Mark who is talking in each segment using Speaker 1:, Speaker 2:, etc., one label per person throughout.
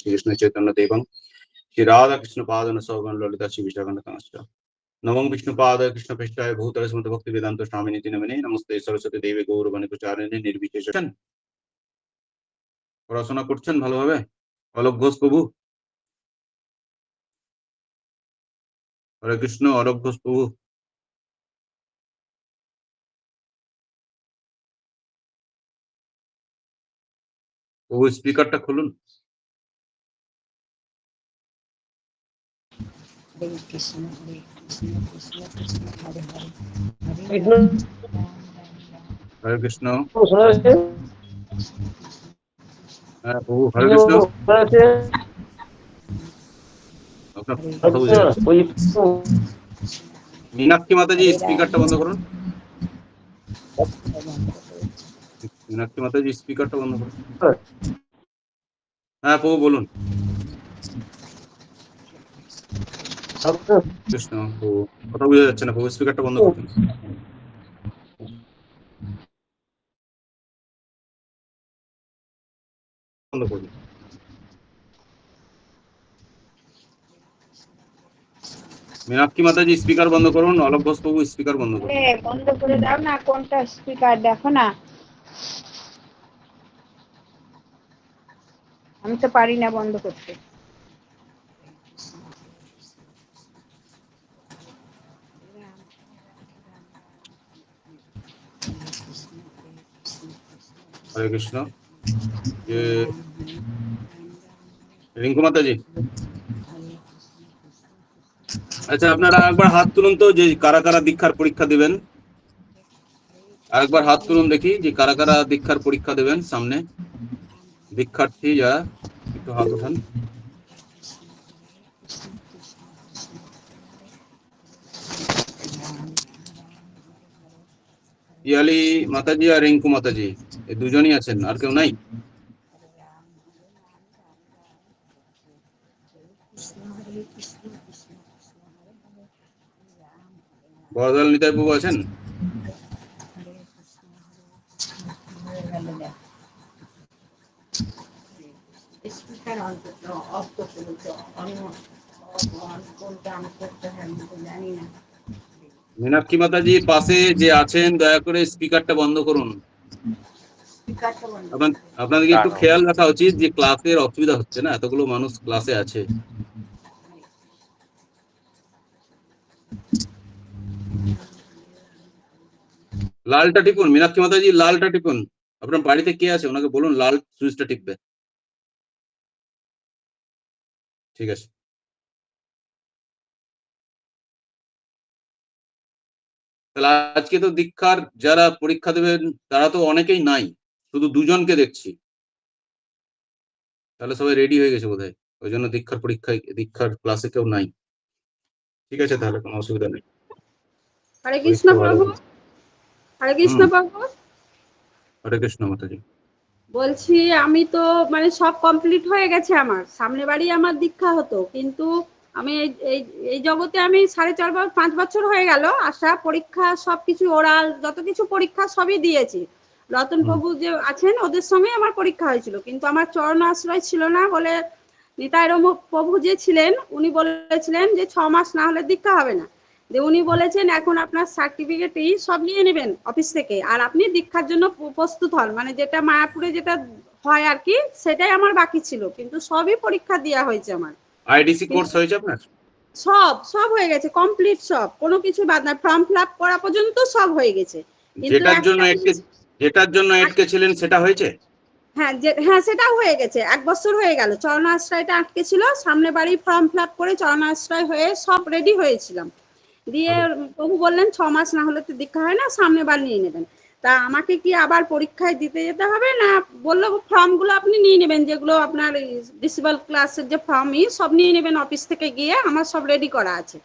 Speaker 1: শ্রীকৃষ্ণ চৈতন্য দেবং শ্রী রাধা কৃষ্ণ পাদন সৌগন ললিতা শ্রী বিশাখণ্ড তমস্য নমং বিষ্ণু পাদ কৃষ্ণ পৃষ্ঠায় ভূতল স্মৃত ভক্তি বেদান্ত স্বামী নীতি নমিনে নমস্তে সরস্বতী দেবী গৌরবাণী প্রচারিণী নির্বিশেষ পড়াশোনা করছেন ভালোভাবে অলোক ঘোষ প্রভু হরে কৃষ্ণ অলোক ঘোষ প্রভু প্রভু স্পিকারটা খুলুন
Speaker 2: হরে কৃষ্ণ। হরে কৃষ্ণ কৃষ্ণ কৃষ্ণ হরে হরে
Speaker 3: কৃষ্ণ।
Speaker 1: হরে কৃষ্ণ হ্যাঁ প্রভু হরে কৃষ্ণ।
Speaker 3: ওই
Speaker 1: মীনাক্ষী মাতাজি স্পিকারটা বন্ধ করুন। মীনাক্ষী মাতাজি স্পিকারটা বন্ধ করুন। হ্যাঁ প্রভু বলুন কৃষ্ণ প্রভু কথা বোঝা যাচ্ছে বন্ধ মীনাক্ষী মাতাজি স্পিকার বন্ধ করুন অলোক ঘোষ প্রভু স্পিকার বন্ধ করুন
Speaker 2: বন্ধ করে দাও না কোনটা স্পিকার দেখো না আমি তো পারি না বন্ধ করতে।
Speaker 1: হরে কৃষ্ণ। যে রিঙ্কু মাতাজি। আচ্ছা আপনারা একবার হাত তুলুন তো, যে কারা কারা দীক্ষার পরীক্ষা দিবেন। আরেকবার হাত তুলুন দেখি, যে কারা কারা দীক্ষার পরীক্ষা দেবেন সামনে। দীক্ষার্থী যা একটু হাত উঠান। ইয়ালি মাতাজি আর রিঙ্কু মাতাজি। দুজনই আছেন, আর কেউ নাই? বরদাল নিতাই বাবু আছেন? মীনাক্ষী মাতাজি, পাশে যে আছেন, দয়া করে স্পিকারটা বন্ধ করুন। আপনাদেরকে একটু খেয়াল রাখা উচিত যে ক্লাসের অসুবিধা হচ্ছে না এতগুলো মানুষ ক্লাসে আছে। লালটা টিপুন মীনাক্ষী মাতাজি লালটা টিপুন। আপনার বাড়িতে কে আছে? ওনাকে বলুন লাল সুইচটা টিপবে। ঠিক আছে। তাহলে আজকে তো দীক্ষার যারা পরীক্ষা দেবেন তারা তো অনেকেই নাই। শুধু দুজনকে দেখছি। তাহলে সবাই রেডি হয়ে গেছে বোধহয়। ওই জন্য দীক্ষার পরীক্ষায় দীক্ষার ক্লাসে কেউ নাই। ঠিক আছে তাহলে কোনো অসুবিধা নেই।
Speaker 4: হরে কৃষ্ণ প্রভু। হরে কৃষ্ণ প্রভু।
Speaker 1: হরে কৃষ্ণ মাতাজি।
Speaker 4: বলছি আমি তো মানে সব কমপ্লিট হয়ে গেছে আমার। সামনে বাড়ি আমার দীক্ষা হতো কিন্তু আমি এই এই জগতে আমি সাড়ে চার বছর পাঁচ বছর হয়ে গেল। আসা পরীক্ষা সবকিছু ওরাল যত কিছু পরীক্ষা সবই দিয়েছি। রতন। প্রভু যে আছেন ওদের সঙ্গে আমার পরীক্ষা হয়েছিল। কিন্তু আমার চরণ আশ্রয় ছিল না বলে নিতাই প্রভু যে ছিলেন উনি বলেছিলেন যে ছ মাস না হলে দীক্ষা হবে না। যে উনি বলেছেন এখন আপনার সার্টিফিকেটই সব নিয়ে নেবেন অফিস থেকে। আর আপনি দীক্ষার জন্য প্রস্তুত হন। মানে যেটা মায়াপুরে যেটা হয় আর কি সেটাই আমার বাকি ছিল। কিন্তু সবই পরীক্ষা দেওয়া হয়েছে আমার।
Speaker 1: আইডিসি কোর্স হয়েছে আপনার?
Speaker 4: সব সব হয়ে গেছে কমপ্লিট সব। কোনো কিছু বাদ না। ফর্ম ফিল আপ করা পর্যন্ত সব হয়ে গেছে। কিন্তু
Speaker 1: যেটার জন্য যেটার জন্য এটকে ছিলেন সেটা হয়েছে?
Speaker 4: হ্যাঁ হ্যাঁ সেটাও হয়ে গেছে। এক বছর হয়ে গেল। চরণাশ্রয়টা আটকে ছিল। সামনে বাড়ি ফর্ম ফিল করে চরণাশ্রয় হয়ে সব রেডি হয়েছিলাম। দিয়ে প্রভু বললেন ছ মাস না হলে তো দীক্ষা হয় না সামনে বার নিয়ে নেবেন। তা আমাকে কি আবার পরীক্ষায় দিতে যেতে হবে? না বলল ফর্মগুলো আপনি নিয়ে নেবেন যেগুলো আপনার ডিসেবল ক্লাসের যে ফর্মই সব নিয়ে নেবেন অফিস থেকে গিয়ে। আমার সব রেডি করা আছে।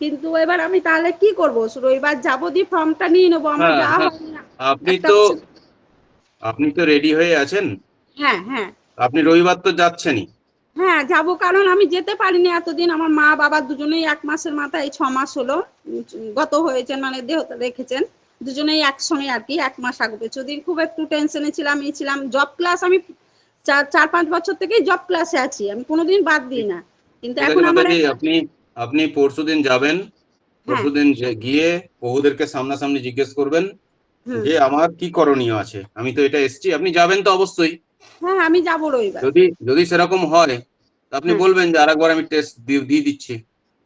Speaker 4: কিন্তু এবার আমি তাহলে কি করব? রবিবার যাব দিয়ে ফর্মটা নিয়ে নেব আমার
Speaker 1: হ্যাঁ,
Speaker 4: যাওয়া
Speaker 1: হ্যাঁ।
Speaker 4: না।
Speaker 1: আপনি তো আপনি তো রেডি হয়ে আছেন?
Speaker 4: হ্যাঁ হ্যাঁ।
Speaker 1: আপনি রবিবার তো যাচ্ছেনই।
Speaker 4: হ্যাঁ যাব কারণ আমি যেতে পারিনি এতদিন। আমার মা বাবা দুজনেই এক মাসের মাথায় ছ মাস হলো। গত হয়েছেন মানে দেহ রেখেছেন। দুজনেই একসঙ্গে আর কি এক মাস আগে। পেছদিন খুব একটু টেনশনে ছিলাম এই ছিলাম। জব ক্লাস আমি চার চার পাঁচ বছর থেকেই জব ক্লাসে আছি। আমি কোনোদিন বাদ দিই না। কিন্তু এখন আমার একটা-
Speaker 1: আপনি আপনি পরশুদিন যাবেন পরশুদিন যে- গিয়ে বহুদেরকে সামনাসামনি জিজ্ঞেস করবেন যে আমার কি করণীয় আছে? আমি তো এটা এসছি আপনি যাবেন তো অবশ্যই।
Speaker 4: হ্যাঁ আমি যাব রবিবার।
Speaker 1: যদি যদি সেরকম হয় আপনি বলবেন যে আরেকবার আমি টেস্ট দিয়ে দিচ্ছি।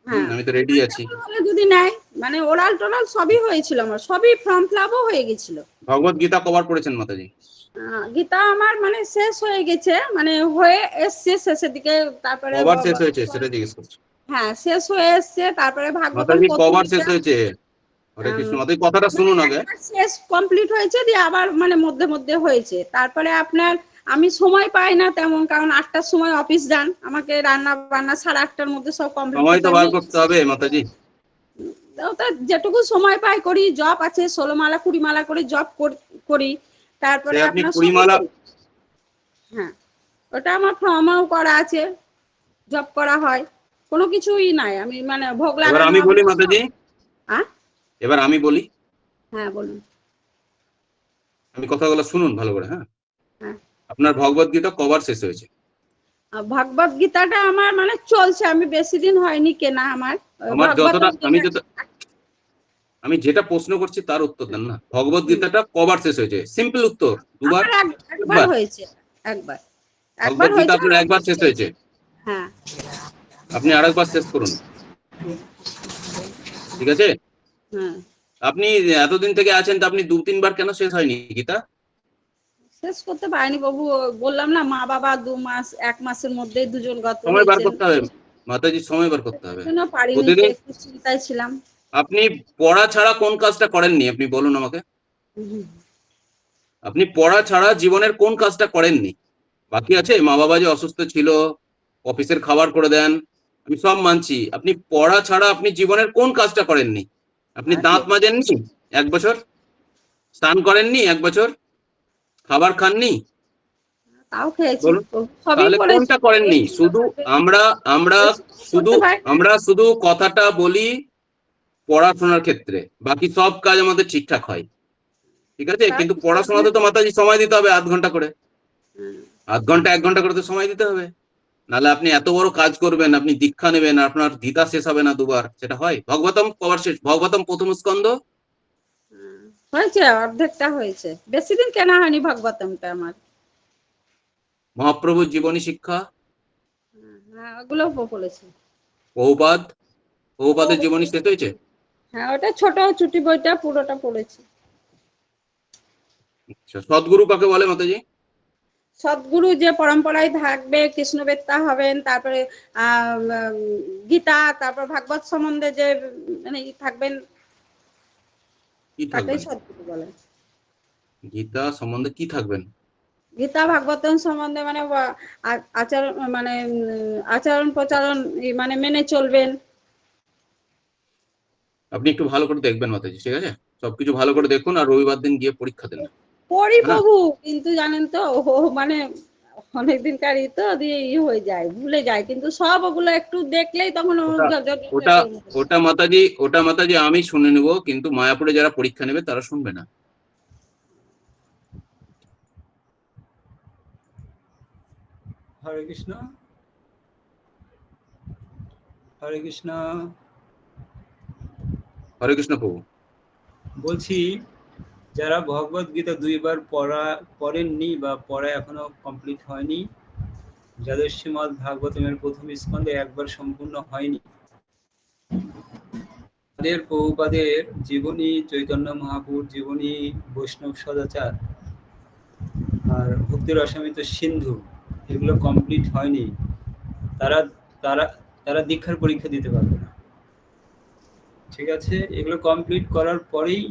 Speaker 4: হ্যাঁ।
Speaker 1: আমি তো রেডি আছি।
Speaker 4: যদি নেয় মানে ওরাল টোরাল সবই হয়েছিল আমার সবই ফর্ম ফিল হয়ে গেছিল।
Speaker 1: ভগবত গীতা কভার করেছেন মাতাজি?
Speaker 4: গীতা আমার মানে শেষ হয়ে গেছে মানে হয়ে এসছে শেষের দিকে তারপরে
Speaker 1: কভার শেষ হয়েছে সেটা জিজ্ঞেস করছি।
Speaker 4: হ্যাঁ শেষ হয়ে এসছে তারপরে ভাগবত
Speaker 1: কভার শেষ হয়েছে? হরে কৃষ্ণ কথাটা শুনুন আগে।
Speaker 4: শেষ কমপ্লিট হয়েছে দিয়ে আবার মানে মধ্যে মধ্যে হয়েছে। তারপরে আপনার আমি সময় পাই না তেমন কারণ আটটার সময় অফিস যান। আমাকে রান্না বান্না সাড়ে আটটার মধ্যে সব কমপ্লিট
Speaker 1: সময় তো বার করতে হবে মাতাজি।
Speaker 4: যেটুকু সময় পাই করি জব আছে ষোলো মালা কুড়ি মালা করে জব করি তারপরে
Speaker 1: আপনি
Speaker 4: আপনার
Speaker 1: কুড়ি মালা-
Speaker 4: হ্যাঁ ওটা আমার ফর্মও করা আছে জব করা হয়। কোনো কিছুই নাই। আমি মানে ভোগ
Speaker 1: এবার আমি বলি মাতাজি।
Speaker 4: হ্যাঁ?
Speaker 1: এবার আমি বলি।
Speaker 4: হ্যাঁ বলুন।
Speaker 1: আমি কথাগুলো শুনুন ভালো করে হ্যাঁ?
Speaker 4: হ্যাঁ।
Speaker 1: আপনার ভগবত গীতা কভার শেষ হয়েছে?
Speaker 4: ভগবত গীতাটা আমার মানে চলছে আমি বেশি দিন হয়নি কেনা আমার।
Speaker 1: আমার যতটা আমি যত আমি যেটা প্রশ্ন করছি তার উত্তর দেন না। ভগবত গীতাটা কভার শেষ হয়েছে? সিম্পল উত্তর। দুবার
Speaker 4: একবার
Speaker 1: একবার।
Speaker 4: হয়েছে। একবার। একবার হয়েছে
Speaker 1: আপনার একবার শেষ হয়েছে?
Speaker 4: হ্যাঁ।
Speaker 1: আপনি আরেকবার শেষ করুন। ঠিক আছে?
Speaker 4: হ্যাঁ।
Speaker 1: আপনি এতদিন থেকে আছেন তো আপনি দু তিনবার কেন শেষ হয়নি গীতা?
Speaker 4: শেষ করতে পারিনি বাবু বললাম না মা বাবা দু মাস এক মাসের মধ্যে দুজন গত
Speaker 1: সময় বার করতে হবে। মাতাজি সময় বার করতে হবে। প্রতিদিন-
Speaker 4: চিন্তায় ছিলাম।
Speaker 1: আপনি পড়া ছাড়া কোন কাজটা করেননি? আপনি বলুন আমাকে। আপনি পড়া ছাড়া জীবনের কোন কাজটা করেননি? বাকি আছে? মা বাবা যে অসুস্থ ছিল অফিসের খাবার করে দেন আমি সব মানছি। আপনি পড়া ছাড়া আপনি জীবনের কোন কাজটা করেননি? আপনি দাঁত মাজেননি? এক বছর? স্নান করেননি? এক বছর? খাবার খাননি।
Speaker 4: সবই
Speaker 1: তাহলে কোনটা করেননি? শুধু আমরা আমরা শুধু আমরা শুধু কথাটা বলি পড়াশোনার ক্ষেত্রে। বাকি সব কাজ আমাদের ঠিকঠাক হয়। ঠিক আছে? কিন্তু পড়াশোনাতে তো মাতাজি সময় দিতে হবে আধ ঘণ্টা করে। আধ ঘণ্টা এক ঘণ্টা করে তো সময় দিতে হবে। নাহলে আপনি এত বড় কাজ করবেন আপনি দীক্ষা নেবেন আপনার গীতা শেষ হবে না দুবার। সেটা হয়? ভগবতম কবার শেষ ভগবতম প্রথম স্কন্ধ?
Speaker 4: হয়েছে অর্ধেকটা হয়েছে। বেশি দিন কেনা হয়নি ভাগবতমটা আমার।
Speaker 1: মহাপ্রভুর জীবনী শিক্ষা?
Speaker 4: হ্যাঁ ওগুলো পড়েছি
Speaker 1: বহুপাদ? বহুপাদের জীবনী শেষ হয়েছে?
Speaker 4: হ্যাঁ ওটা ছোট ছুটি বইটা পুরোটা পড়েছি।
Speaker 1: আচ্ছা, সদ্গুরু কাকে বলে মাতাজি?
Speaker 4: সদ্গুরু যে পরম্পরায় থাকবে কৃষ্ণবেত্তা হবেন তারপরে আহ, গীতা তারপর ভাগবত সম্বন্ধে যে মানে থাকবেন তাকেই সদ্গুরু বলে।
Speaker 1: গীতা সম্বন্ধে কি থাকবেন?
Speaker 4: গীতা ভাগবতম সম্বন্ধে মানে আচরণ মানে আচরণ প্রচারণ মানে মেনে চলবেন।
Speaker 1: আপনি একটু ভালো করে দেখবেন মাতাজি ঠিক আছে? সবকিছু ভালো করে দেখুন আর রবিবার দিন গিয়ে পরীক্ষা দেন।
Speaker 4: পড়ি। প্রভু কিন্তু জানেন তো ও মানে অনেকদিনকার ই তো দিয়ে ই হয়ে যায় ভুলে যায়। কিন্তু সব ওগুলো একটু দেখলেই তখন
Speaker 1: ওটা-
Speaker 4: জ- জ- জ-
Speaker 1: ওটা
Speaker 4: জ-
Speaker 1: ওটা মাতাজি ওটা মাতাজি আমি শুনে নেব কিন্তু মায়াপুরে যারা পরীক্ষা নেবে তারা শুনবে না।
Speaker 5: হরে কৃষ্ণ। হরে কৃষ্ণ।
Speaker 1: হরে কৃষ্ণ প্রভু।
Speaker 5: বলছি যারা ভগবত গীতা দুইবার পড়া, পড়েননি বা পড়া এখনও কমপ্লিট হয়নি, যাদের শ্রীমদ ভাগবতমের প্রথম স্কন্ধে একবার সম্পূর্ণ হয়নি, তাদের প্রভুপাদের জীবনী চৈতন্য মহাপুর, জীবনী বৈষ্ণব সদাচার আর ভক্তির রসামিত সিন্ধু, এগুলো কমপ্লিট হয়নি, তারা তারা তারা দীক্ষার পরীক্ষা দিতে পারবে না। ঠিক আছে? এগুলো কমপ্লিট করার পরেই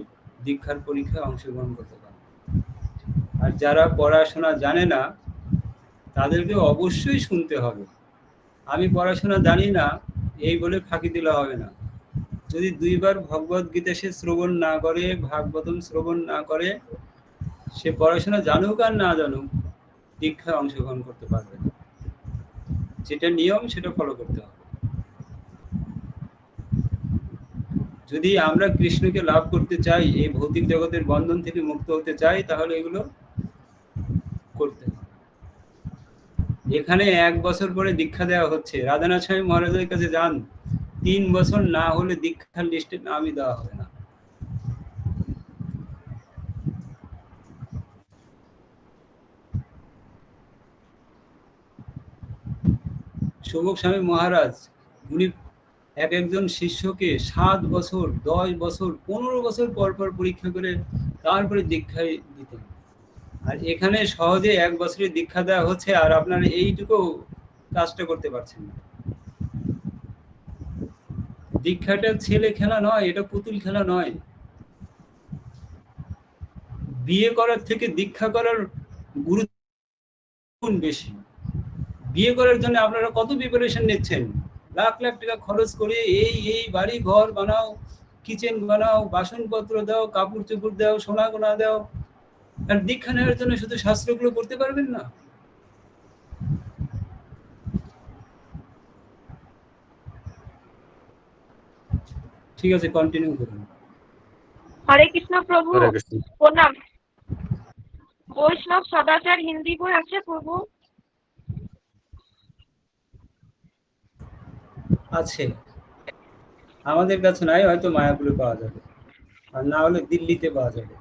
Speaker 5: দীক্ষার পরীক্ষায় অংশগ্রহণ করতে পারবে আর যারা পড়াশোনা জানে না, তাদেরকে অবশ্যই শুনতে হবে। আমি পড়াশোনা জানি না, এই বলে ফাঁকি দিলে হবে না। যদি দুইবার ভগবত গীতা সে শ্রবণ না করে, ভাগবতম শ্রবণ না করে, সে পড়াশোনা জানুক আর না জানুক, দীক্ষায় অংশগ্রহণ করতে পারবে যেটা নিয়ম, সেটা ফলো করতে হবে। যদি আমরা কৃষ্ণকে লাভ করতে চাই, এই ভৌতিক জগতের বন্ধন থেকে মুক্ত হতে চাই, তাহলে এগুলো করতে এখানে এক বছর পরে দীক্ষা দেওয়া হচ্ছে। রাধানাথ স্বামী মহারাজের কাছে যান। তিন বছর না হলে দীক্ষার লিস্টে নামই দেওয়া হবে না। শুভক স্বামী মহারাজ, উনি এক একজন শিষ্যকে সাত বছর, দশ বছর, পনেরো বছর পর পর পরীক্ষা করে তারপরে দীক্ষায় দিতেন আর এখানে সহজে এক বছরের দীক্ষা দেওয়া হচ্ছে আর আপনার এইটুকু কাজটা করতে পারছেন না। দীক্ষাটা ছেলে খেলা নয়, এটা পুতুল খেলা নয়। বিয়ে করার থেকে দীক্ষা করার গুরুত্ব বেশি। বিয়ে করার জন্য আপনারা কত প্রিপারেশন নিচ্ছেন? লাখ লাখ টাকা খরচ করে এই এই বাড়ি ঘর বানাও কিচেন বানাও বাসনপত্র দাও কাপড় চোপড় দাও সোনা গোনা দাও। আর দীক্ষা নেওয়ার জন্য শুধু শাস্ত্রগুলো করতে পারবেন না? ঠিক আছে কন্টিনিউ করুন।
Speaker 6: হরে কৃষ্ণ প্রভু। প্রণাম। বৈষ্ণব সদাচার হিন্দি বই আছে প্রভু?
Speaker 5: আছে আমাদের কাছে নাই হয়তো মায়াপুরে পাওয়া যাবে। আর না হলে দিল্লিতে পাওয়া যাবে।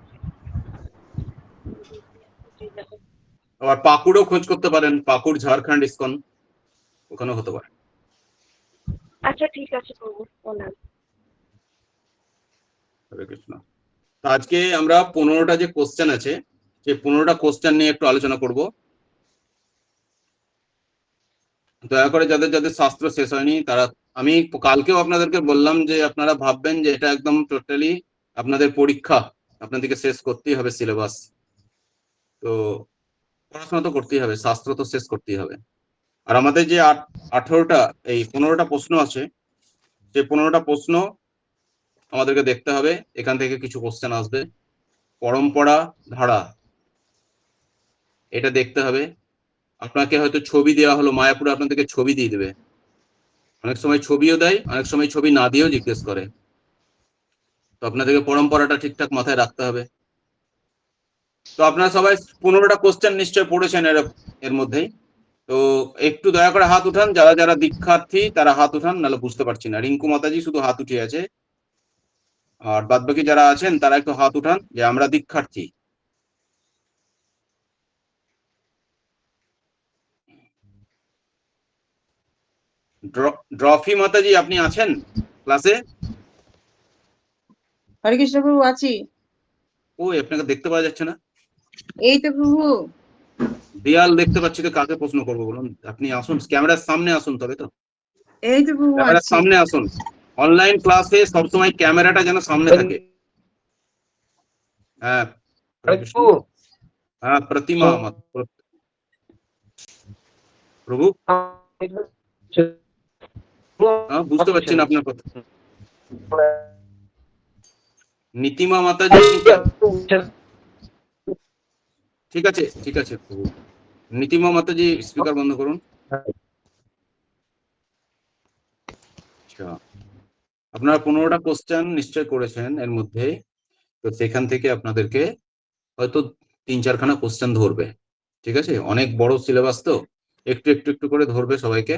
Speaker 1: আবার পাকুড়ও খোঁজ করতে পারেন পাকুড় ঝাড়খণ্ড ইসকন ওখানেও হতে পারে।
Speaker 6: আচ্ছা ঠিক আছে
Speaker 1: হরে কৃষ্ণ। তো আজকে আমরা পনেরোটা যে কোশ্চেন আছে সেই পনেরোটা কোশ্চেন নিয়ে একটু আলোচনা করব। দয়া করে যাদের যাদের শাস্ত্র শেষ হয়নি তারা আমি কালকেও আপনাদেরকে বললাম যে আপনারা ভাববেন যে এটা একদম টোটালি আপনাদের পরীক্ষা। আপনাদেরকে শেষ করতেই হবে সিলেবাস তো পড়াশোনা তো করতেই হবে, শাস্ত্র তো শেষ করতেই হবে। আর আমাদের যে আঠারোটা, এই পনেরোটা প্রশ্ন আছে সেই পনেরোটা প্রশ্ন আমাদেরকে দেখতে হবে। এখান থেকে কিছু কোশ্চেন আসবে। পরম্পরা ধারা, এটা দেখতে হবে। আপনাকে হয়তো ছবি দেওয়া হলো, মায়াপুরে আপনাদেরকে ছবি দিয়ে দেবে। অনেক সময় ছবিও দেয়, অনেক সময় ছবি না দিয়েও জিজ্ঞেস করে। তো আপনাদেরকে পরম্পরাটা ঠিকঠাক মাথায় রাখতে হবে। তো আপনারা সবাই পনেরোটা কোশ্চেন নিশ্চয় পড়েছেন এর এর মধ্যেই। তো একটু দয়া করে হাত উঠান, যারা যারা দীক্ষার্থী তারা হাত উঠান, নাহলে বুঝতে পারছি না। রিঙ্কু মাতাজি শুধু হাত উঠিয়ে আছে। আর বাদ বাকি যারা আছেন তারা একটু হাত উঠান যে আমরা দীক্ষার্থী। ড্রফি মাতাজি আপনি আছেন ক্লাসে?
Speaker 7: হরে কৃষ্ণ প্রভু আছি।
Speaker 1: ও আপনাকে দেখতে পাওয়া যাচ্ছে না।
Speaker 7: এই তো প্রভু।
Speaker 1: দেয়াল দেখতে পাচ্ছি তো কাকে প্রশ্ন করব বলুন? আপনি আসুন ক্যামেরার সামনে আসুন তবে তো।
Speaker 7: এই তো প্রভু
Speaker 1: ক্যামেরার সামনে আসুন। অনলাইন ক্লাসে সবসময় ক্যামেরাটা যেন সামনে থাকে। হ্যাঁ হ্যাঁ প্রতিমা আমার। প্রভু? হ্যাঁ, বুঝতে পারছি না আপনার কথা। নীতিমা মাতাজি, ঠিক আছে ঠিক আছে। নীতিমা মাতাজি স্পিকার বন্ধ করুন। আচ্ছা আপনারা পনেরোটা কোশ্চেন নিশ্চয় করেছেন এর মধ্যে তো সেখান থেকে আপনাদেরকে হয়তো তিন চারখানা কোশ্চেন ধরবে। ঠিক আছে? অনেক বড় সিলেবাস তো। একটু একটু একটু করে ধরবে সবাইকে।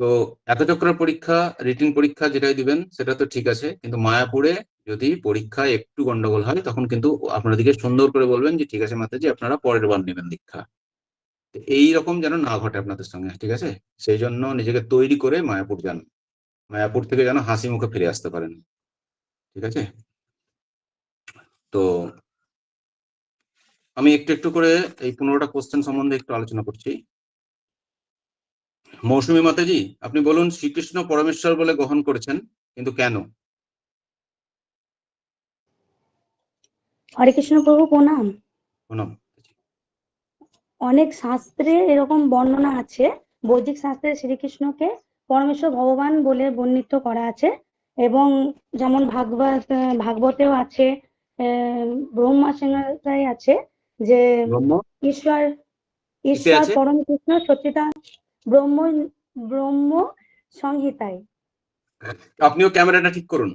Speaker 1: তো একচক্রের পরীক্ষা রিটিন পরীক্ষা যেটাই দিবেন, সেটা তো ঠিক আছে। কিন্তু মায়াপুরে যদি পরীক্ষায় একটু গন্ডগোল হয়, তখন কিন্তু আপনাদেরকে সুন্দর করে বলবেন যে, ঠিক আছে মাতাজি, আপনারা পরের বার নেবেন দীক্ষা। এই রকম যেন না ঘটে আপনাদের সঙ্গে, ঠিক আছে? সেই জন্য নিজেকে তৈরি করে মায়াপুর যান। মায়াপুর থেকে যেন হাসি মুখে ফিরে আসতে পারেন, ঠিক আছে? তো আমি একটু একটু করে এই পনেরোটা কোশ্চেন সম্বন্ধে একটু আলোচনা করছি। মৌসুমী মাতাজি আপনি বলুন শ্রীকৃষ্ণ পরমেশ্বর বলে গ্রহণ করেছেন কিন্তু কেন?
Speaker 8: হরে কৃষ্ণ প্রভু প্রণাম।
Speaker 1: প্রণাম।
Speaker 8: অনেক শাস্ত্রে এরকম বর্ণনা আছে বৈদিক শাস্ত্রে শ্রীকৃষ্ণকে পরমেশ্বর ভগবান বলে বর্ণিত করা আছে এবং যেমন ভাগবত ভাগবতেও আছে ব্রহ্মা সংহিতায় আছে যে ঈশ্বর ঈশ্বর? পরম কৃষ্ণ সত্যিতা ব্রহ্ম ব্রহ্ম সংহিতায়।
Speaker 1: আপনিও ক্যামেরাটা ঠিক করুন।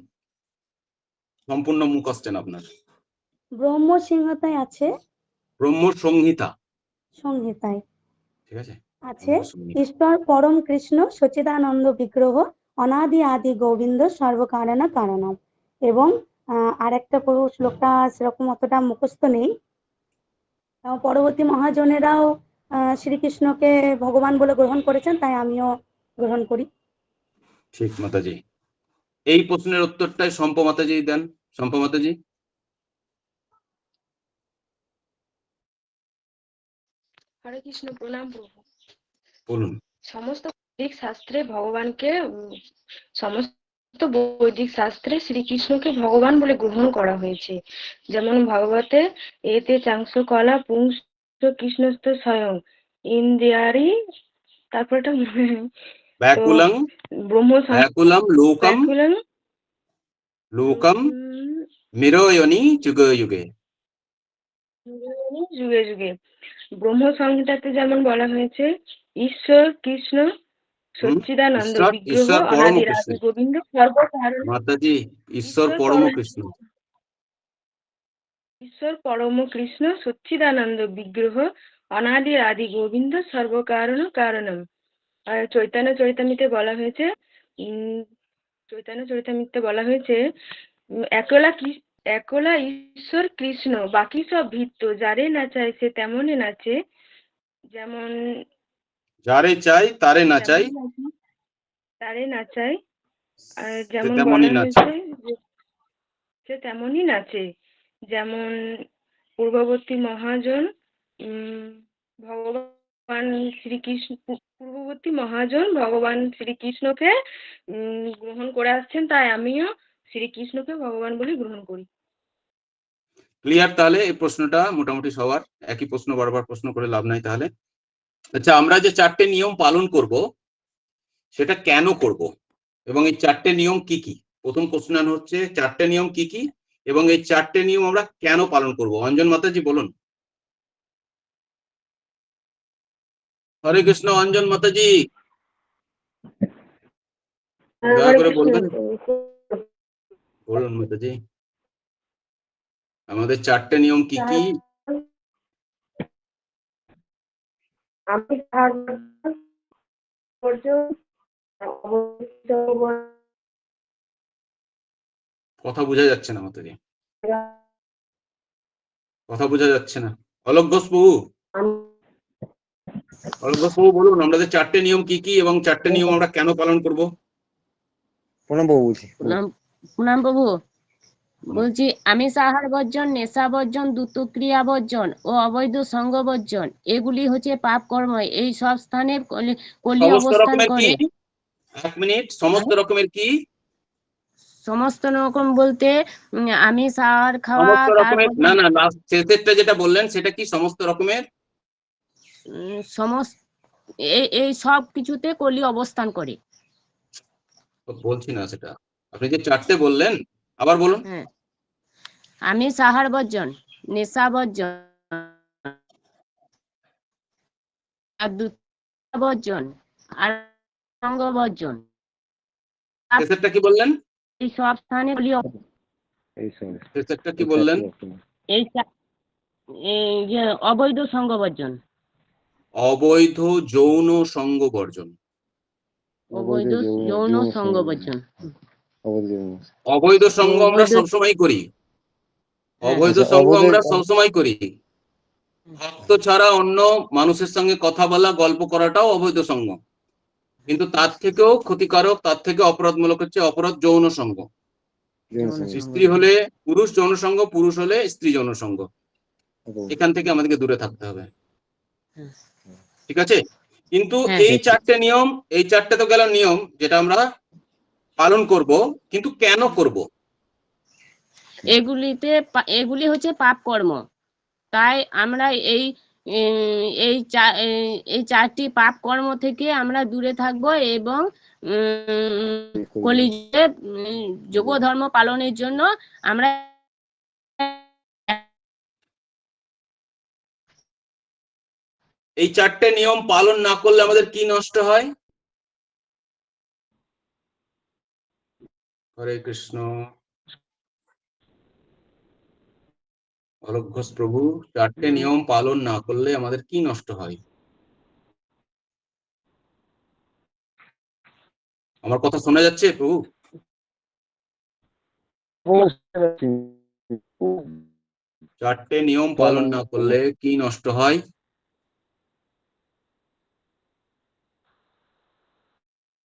Speaker 1: সম্পূর্ণ মুখ আসছেন আপনার।
Speaker 8: ব্রহ্ম সংহিতায় আছে।
Speaker 1: ব্রহ্ম সংহিতা।
Speaker 8: সংহিতায়।
Speaker 1: ঠিক আছে?
Speaker 8: আছে। ঈশ্বর পরম কৃষ্ণ সচিদানন্দ বিগ্রহ অনাদি আদি গোবিন্দ সর্বকারণ কারণম। এবং আরেকটা পুরো শ্লোকটা সেরকম অতটা মুখস্থ নেই। পরবর্তী মহাজনেরাও শ্রীকৃষ্ণকে ভগবান বলে গ্রহণ করেছেন তাই আমিও গ্রহণ করি।
Speaker 1: ঠিক মাতাজি। এই প্রশ্নের উত্তরটাই শম্প মাতাজি দেন। শম্প মাতাজি।
Speaker 6: হরে কৃষ্ণ প্রণাম প্রভু।
Speaker 1: বলুন।
Speaker 6: সমস্ত বৈদিক শাস্ত্রে ভগবানকে উম, সমস্ত বৈদিক শাস্ত্রে শ্রীকৃষ্ণকে ভগবান বলে গ্রহণ করা হয়েছে। যেমন ভাগবতে এতে চাংশ কলা পুংস কৃষ্ণস্থ স্বয়ং। ইন্দ্রিয়ারি তারপরটা মনে
Speaker 1: ব্যাকুলং
Speaker 6: ব্রহ্ম
Speaker 1: ব্যাকুলম লোকম।
Speaker 6: ব্যাকুলং,
Speaker 1: লোকম। মিরয়নি যুগে যুগে।
Speaker 6: যুগে যুগে। ব্রহ্ম সংহিতাতে যেমন বলা হয়েছে ঈশ্বর কৃষ্ণ সচ্চিদানন্দ বিগ্রহ অনাদি। গোবিন্দ সর্বকারণ
Speaker 1: মাতাজি ঈশ্বর পরম কৃষ্ণ
Speaker 6: ঈশ্বর পরম কৃষ্ণ সচ্চিদানন্দ বিগ্রহ অনাদি আদি গোবিন্দ সর্বকারণ কারণম। চৈতন্য চৈতামিতে বলা হয়েছে চৈতন্য চৈতামিতে বলা হয়েছে একলা কৃ- একলা ঈশ্বর কৃষ্ণ বাকি সব ভিত্ত যারে না নাচায় সে তেমনই নাচে। যেমন
Speaker 1: যারে চাই তারে না চাই
Speaker 6: তারে নাচায় আর যেমন বলা হয়েছে সে তেমনই নাচে। যেমন পূর্ববর্তী মহাজন ভগবান শ্রীকৃষ্ণ পূর্ববর্তী মহাজন ভগবান শ্রীকৃষ্ণকে গ্রহণ করে আসছেন, তাই আমিও শ্রীকৃষ্ণকে ভগবান বলে গ্রহণ করি।
Speaker 1: ক্লিয়ার তাহলে? এই প্রশ্নটা মোটামুটি সবার। একই প্রশ্ন, বারবার প্রশ্ন করে লাভ নাই তাহলে। আচ্ছা আমরা যে চারটে নিয়ম পালন করব, সেটা কেন করব? এবং এই চারটে নিয়ম কি কি? প্রথম কোশ্চেন হচ্ছে, চারটে নিয়ম কি কি? এবং এই চারটে নিয়ম আমরা কেন পালন করব? অঞ্জন মাতাজি বলুন। হরে কৃষ্ণ অঞ্জন মাতাজি। দয়া করে বলবেন। বলুন মাতাজি। আমাদের চারটে নিয়ম কি কি?
Speaker 6: আমি
Speaker 1: কথা বোঝা যাচ্ছে না মাতাজি কথা বোঝা যাচ্ছে না। অলোক ঘোষ বাবু। অলোক ঘোষ বাবু বলুন আমাদের চারটে নিয়ম কি কি এবং চারটে নিয়ম আমরা কেন পালন করব?
Speaker 3: প্রণাম বাবু বলছি।
Speaker 9: প্রণাম প্রভু বলছি আমিষ আহার বর্জন নেশা বর্জন দ্রুতক্রিয়া বর্জন ও অবৈধ সঙ্গ বর্জন এগুলি হচ্ছে পাপ কর্ম। এই সব স্থানে কলি- অবস্থান
Speaker 1: রকমের
Speaker 9: করে।
Speaker 1: এক মিনিট সমস্ত রকমের কি?
Speaker 9: সমস্ত রকম বলতে আমি আহার খাওয়া
Speaker 1: সমস্ত রকমের না না লাস্ট শেষেরটা যেটা বললেন সেটা কি সমস্ত রকমের?
Speaker 9: সমস্ত এই এই সব কিছুতে কলি অবস্থান করে।
Speaker 1: বলছি না সেটা। আপনি যে চারটে বললেন আবার বলুন।
Speaker 9: হ্যাঁ। আমিষ আহার বর্জন নেশা বর্জন বর্জন আর সঙ্গ বর্জন।
Speaker 1: কি বললেন?
Speaker 9: এই সব স্থানে
Speaker 3: এই সরি
Speaker 1: কি বললেন?
Speaker 9: এই যে অবৈধ সঙ্গ বর্জন
Speaker 1: অবৈধ যৌন সঙ্গ বর্জন
Speaker 9: অবৈধ যৌন সঙ্গ বর্জন
Speaker 1: অবৈধ সঙ্গ আমরা সবসময় করি।
Speaker 9: হ্যাঁ।
Speaker 1: অবৈধ
Speaker 3: আচ্ছা,
Speaker 1: সঙ্গ আমরা সবসময় করি। ভক্ত ছাড়া অন্য মানুষের সঙ্গে কথা বলা গল্প করাটাও অবৈধ সঙ্গ। কিন্তু তার থেকেও ক্ষতিকারক তার থেকে অপরাধমূলক হচ্ছে অপরাধ যৌন সঙ্গ। স্ত্রী হলে পুরুষ যৌন সঙ্গ পুরুষ হলে স্ত্রী যৌন সঙ্গ। এখান থেকে আমাদেরকে দূরে থাকতে হবে। ঠিক আছে? কিন্তু
Speaker 9: হ্যাঁ।
Speaker 1: এই চারটে নিয়ম এই চারটে তো গেল নিয়ম যেটা আমরা পালন করব কিন্তু কেন করব?
Speaker 9: এগুলিতে এগুলি হচ্ছে পাপ কর্ম তাই আমরা এই এই চা- এই- চারটি পাপ কর্ম থেকে আমরা দূরে থাকব এবং উম, কলিযুগে যোগ ধর্ম পালনের জন্য আমরা
Speaker 1: এই চারটে নিয়ম পালন না করলে আমাদের কি নষ্ট হয়? হরে কৃষ্ণ। অলক্ষস প্রভু চারটে নিয়ম পালন না করলে আমাদের কি নষ্ট হয়? আমার কথা শোনা যাচ্ছে প্রভু? চারটে নিয়ম পালন না করলে কি নষ্ট হয়?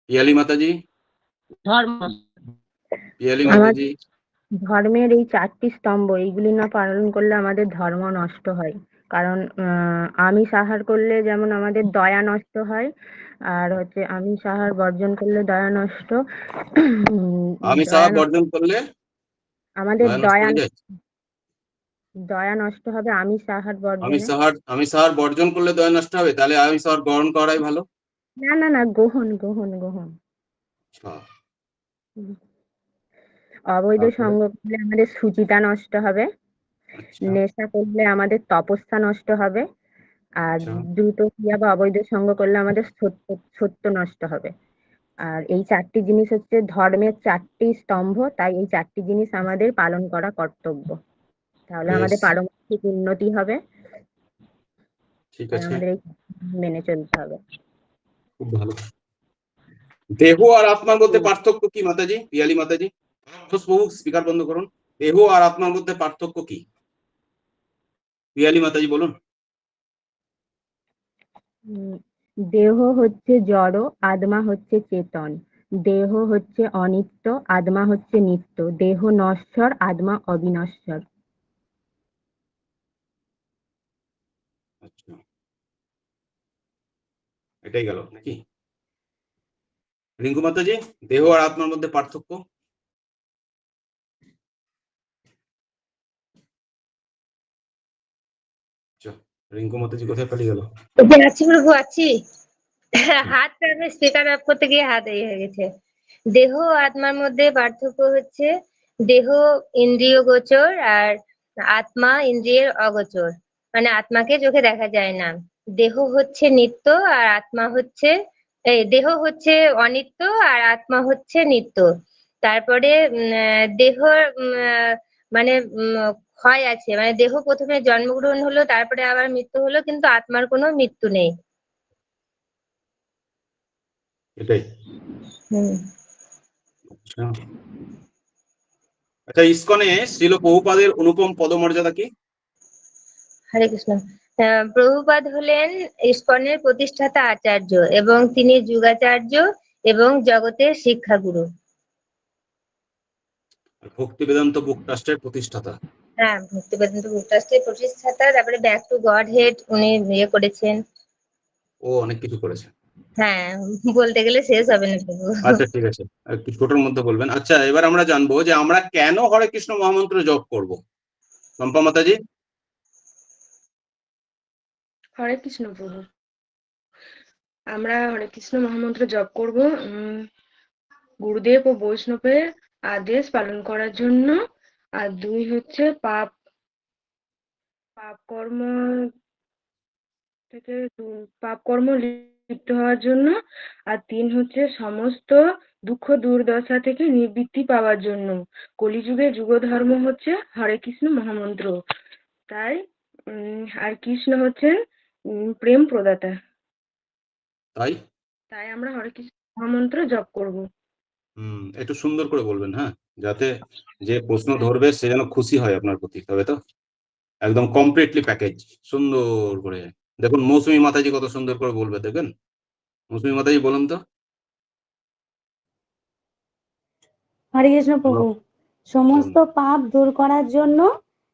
Speaker 1: পিয়ালি মাতাজি? পিয়ালি মাতাজি?
Speaker 10: ধর্মের এই চারটি স্তম্ভ এইগুলি না পালন করলে আমাদের ধর্ম নষ্ট হয়। কারণ আহ, আমিষ আহার করলে যেমন আমাদের দয়া নষ্ট হয় আর হচ্ছে আমিষ আহার বর্জন করলে দয়া নষ্ট। উম,
Speaker 1: আমি
Speaker 10: দয়া
Speaker 1: বর্জন করলে
Speaker 10: আমাদের
Speaker 1: দয়া নষ্ট
Speaker 10: দয়া নষ্ট হবে আমিষ আহার
Speaker 1: আমি
Speaker 10: বর্জনে
Speaker 1: সাহার আমি সাহার বর্জন করলে দয়া নষ্ট হবে? তাহলে আমি সাহার গ্রহণ করাই ভালো?
Speaker 10: না না না গ্রহণ গ্রহণ গ্রহণ।
Speaker 1: আচ্ছা।
Speaker 10: অবৈধ? সঙ্গ করলে আমাদের সুচিতা নষ্ট হবে।
Speaker 1: আচ্ছা।
Speaker 10: নেশা করলে আমাদের তপস্যা নষ্ট হবে। আর
Speaker 1: আচ্ছা।
Speaker 10: দ্রুত ক্রিয়া বা অবৈধ সঙ্গ করলে আমাদের সত্য নষ্ট হবে। আর এই চারটি জিনিস হচ্ছে ধর্মের চারটি স্তম্ভ তাই এই চারটি জিনিস আমাদের পালন করা কর্তব্য। তাহলে আমাদের। পারমার্থিক উন্নতি হবে।
Speaker 1: ঠিক আছে।
Speaker 10: আমাদের এই মেনে চলতে হবে।
Speaker 1: খুব ভালো। দেহ আর আত্মার মধ্যে পার্থক্য কি মাতাজি? পিয়ালি মাতাজি? স্পিকার বন্ধ করুন। দেহ আর আত্মার মধ্যে পার্থক্য কি? পিয়ালি মাতাজি বলুন।
Speaker 10: দেহ হচ্ছে জড় আত্মা হচ্ছে চেতন। দেহ হচ্ছে অনিত্য আত্মা হচ্ছে নিত্য। দেহ নশ্বর আত্মা অবিনশ্বর।
Speaker 1: আচ্ছা। এটাই গেল নাকি? রিঙ্কু মাতাজি দেহ আর আত্মার মধ্যে পার্থক্য আচ্ছা, রিঙ্কু কোথায় পালিয়ে গেল?
Speaker 11: আছি আছি। হাত স্পিকার করতে গিয়ে হাত এই হয়ে গেছে। দেহ আত্মার মধ্যে পার্থক্য হচ্ছে দেহ ইন্দ্রিয় গোচর আর আত্মা ইন্দ্রিয়ের অগোচর। মানে আত্মাকে চোখে দেখা যায় না। দেহ হচ্ছে নিত্য আর আত্মা হচ্ছে দেহ হচ্ছে অনিত্য আর আত্মা হচ্ছে নিত্য। তারপরে দেহ মানে ক্ষয় আছে। মানে দেহ প্রথমে জন্মগ্রহণ হলো তারপরে আবার মৃত্যু হলো কিন্তু আত্মার কোনো মৃত্যু নেই।
Speaker 1: এটাই। আচ্ছা। আচ্ছা ইসকনে শ্রীল বহুপাদের অনুপম পদমর্যাদা কি?
Speaker 11: হরে কৃষ্ণ। প্রভুপাদ হলেন ইস্কনের প্রতিষ্ঠাতা আচার্য এবং তিনি যুগাচার্য এবং জগতের শিক্ষাগুরু।
Speaker 1: ভক্তি বেদান্ত বুক ট্রাস্টের প্রতিষ্ঠাতা।
Speaker 11: হ্যাঁ ভক্তি বেদান্ত ট্রাস্টের প্রতিষ্ঠাতা তারপরে ব্যাক টু গড হেড উনি ইয়ে করেছেন।
Speaker 1: ও অনেক কিছু করেছে
Speaker 11: হ্যাঁ বলতে গেলে শেষ হবে না
Speaker 1: আচ্ছা ঠিক আছে। একটু ছোটোর মধ্যে বলবেন। আচ্ছা এবার আমরা জানব যে আমরা কেন হরে কৃষ্ণ মহামন্ত্র জপ করব? চম্পা মাতাজি?
Speaker 6: হরে কৃষ্ণ প্রভু। আমরা হরে কৃষ্ণ মহামন্ত্র জপ করব। উম গুরুদেব ও বৈষ্ণবের আদেশ পালন করার জন্য আর দুই হচ্ছে পাপ পাপ কর্ম থেকে পাপ কর্ম লিপ্ত হওয়ার জন্য। আর তিন হচ্ছে সমস্ত দুঃখ দুর্দশা থেকে নিবৃত্তি পাওয়ার জন্য। কলিযুগে যুগ ধর্ম হচ্ছে হরে কৃষ্ণ মহামন্ত্র। তাই আর কৃষ্ণ হচ্ছেন প্রেম প্রদাতা।
Speaker 1: তাই?
Speaker 6: তাই আমরা হরে কৃষ্ণ মহামন্ত্র জপ করব।
Speaker 1: হুম একটু সুন্দর করে বলবেন হ্যাঁ। যাতে যে প্রশ্ন ধরবে সে যেন খুশি হয় আপনার প্রতি তবে তো? একদম কমপ্লিটলি প্যাকেজ সুন্দর করে। দেখুন মৌসুমী মাতাজি কত সুন্দর করে বলবে দেখবেন? মৌসুমী মাতাজি বলুন তো।
Speaker 8: হরে কৃষ্ণ প্রভু সমস্ত পাপ দূর করার জন্য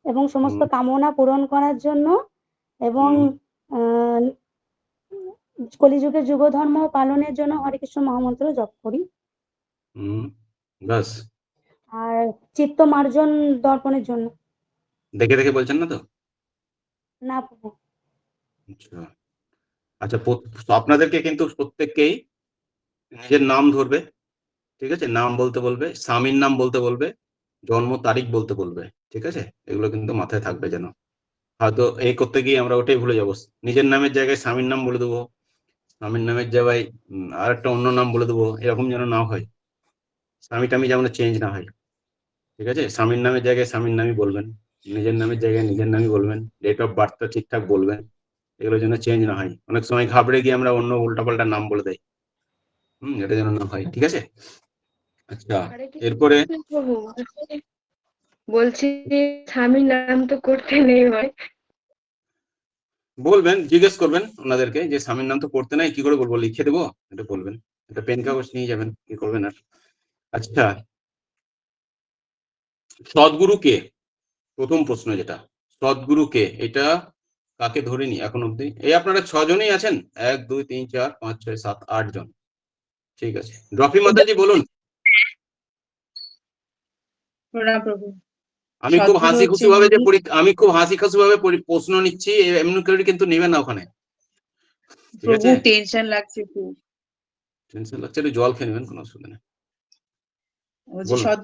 Speaker 8: এবং সমস্ত কামনা পূরণ করার জন্য এবং কলিযুগের যুগ ধর্ম পালনের জন্য হরে কৃষ্ণ মহামন্ত্র জপ করি।
Speaker 1: হুম ব্যাস।
Speaker 8: আর চিত্ত মার্জন দর্পণের জন্য।
Speaker 1: দেখে দেখে বলছেন না তো?
Speaker 8: না
Speaker 1: আচ্ছা। আচ্ছা আপনাদেরকে কিন্তু প্রত্যেককেই নিজের নাম ধরবে ঠিক আছে? নাম বলতে বলবে স্বামীর নাম বলতে বলবে জন্ম তারিখ বলতে বলবে ঠিক আছে? এগুলো কিন্তু মাথায় থাকবে যেন। হয়তো এই করতে গিয়ে আমরা ওটাই ভুলে যাব। নিজের নামের জায়গায় স্বামীর নাম বলে দেবো স্বামীর নামের জায়গায় আর একটা অন্য নাম বলে দেবো এরকম যেন না হয়। স্বামী টামি যেমন চেঞ্জ না হয় ঠিক আছে? স্বামীর নামের জায়গায় স্বামীর নামই বলবেন নিজের নামের জায়গায় নিজের নামই বলবেন ডেট অফ বার্থটা ঠিকঠাক বলবেন এগুলো যেন চেঞ্জ না হয়। অনেক সময় ঘাবড়ে গিয়ে আমরা অন্য উল্টাপাল্টা নাম বলে দেয় হুম এটা যেন না হয়। ঠিক আছে? আচ্ছা এরপরে
Speaker 6: বলছি স্বামীর নাম তো করতে নেই হয়
Speaker 1: বলবেন জিজ্ঞেস করবেন ওনাদেরকে যে স্বামীর নাম তো করতে নাই কি করে বলব? লিখে দেবো? এটা বলবেন। এটা পেন কাগজ নিয়ে যাবেন কি করবেন আর? আচ্ছা। সদ্গুরু কে? প্রথম প্রশ্ন যেটা। সদ্গুরু কে? এটা কাকে ধরিনি এখন অব্দি এই আপনারা ছজনই আছেন? এক দুই তিন চার পাঁচ ছয় সাত আট জন। ঠিক আছে। ড্রফি মাতাজি বলুন। আমি খুব হাসি খুশি ভাবে যে আমি খুব হাসি খুশি ভাবে প্রশ্ন নিচ্ছি এমনি করে কিন্তু নেবেন না ওখানে।
Speaker 7: টেনশন লাগছে
Speaker 1: টেনশন লাগছে একটু জল খেয়ে নেবেন কোনো অসুবিধা নেই।
Speaker 7: বলছি
Speaker 1: বলুন।
Speaker 7: সৎ